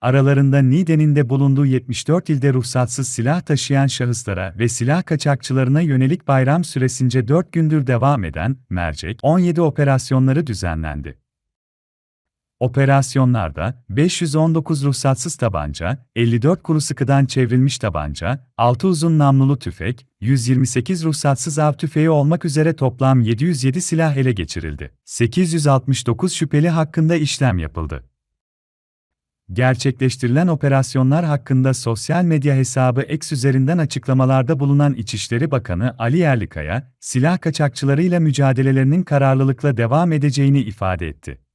aralarında Niğde'nin de bulunduğu 74 ilde ruhsatsız silah taşıyan şahıslara ve silah kaçakçılarına yönelik bayram süresince 4 gündür devam eden mercek 17 operasyonları düzenlendi. Operasyonlarda 519 ruhsatsız tabanca, 54 kuru sıkıdan çevrilmiş tabanca, 6 uzun namlulu tüfek, 128 ruhsatsız av tüfeği olmak üzere toplam 707 silah ele geçirildi. 869 şüpheli hakkında işlem yapıldı. Gerçekleştirilen operasyonlar hakkında sosyal medya hesabı X üzerinden açıklamalarda bulunan İçişleri Bakanı Ali Yerlikaya, silah kaçakçılarıyla mücadelelerinin kararlılıkla devam edeceğini ifade etti.